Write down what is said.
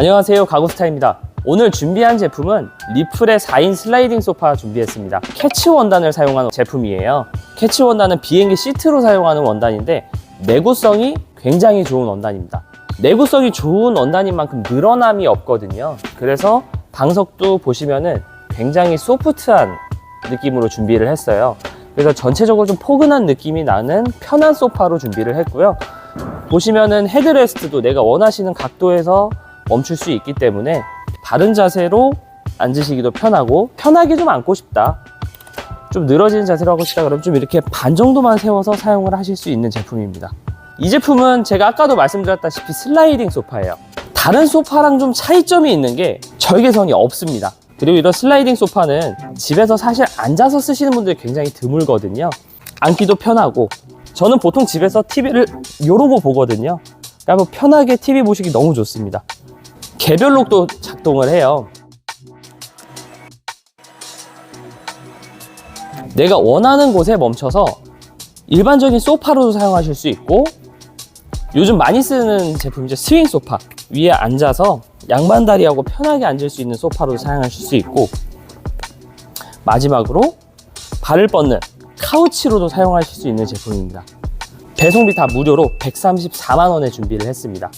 안녕하세요. 가구스타입니다. 오늘 준비한 제품은 리플의 4인 슬라이딩 소파 준비했습니다. 캐치 원단을 사용한 제품이에요. 캐치 원단은 비행기 시트로 사용하는 원단인데 내구성이 굉장히 좋은 원단입니다. 내구성이 좋은 원단인 만큼 늘어남이 없거든요. 그래서 방석도 보시면은 굉장히 소프트한 느낌으로 준비를 했어요. 그래서 전체적으로 좀 포근한 느낌이 나는 편한 소파로 준비를 했고요. 보시면은 헤드레스트도 내가 원하시는 각도에서 멈출 수 있기 때문에 바른 자세로 앉으시기도 편하고 편하게 좀 앉고 싶다. 좀 늘어지는 자세로 하고 싶다. 그러면 좀 이렇게 반 정도만 세워서 사용을 하실 수 있는 제품입니다. 이 제품은 제가 아까도 말씀드렸다시피 슬라이딩 소파예요. 다른 소파랑 좀 차이점이 있는 게 절개선이 없습니다. 그리고 이런 슬라이딩 소파는 집에서 사실 앉아서 쓰시는 분들이 굉장히 드물거든요. 앉기도 편하고. 저는 보통 집에서 TV를 이러고 보거든요. 그러니까 편하게 TV 보시기 너무 좋습니다 개별록도 작동을 해요. 내가 원하는 곳에 멈춰서 일반적인 소파로도 사용하실 수 있고 요즘 많이 쓰는 제품이죠 스윙 소파 위에 앉아서 양반다리하고 편하게 앉을 수 있는 소파로 사용하실 수 있고 마지막으로 발을 뻗는 카우치로도 사용하실 수 있는 제품입니다 배송비 다 무료로 134만 원에 준비를 했습니다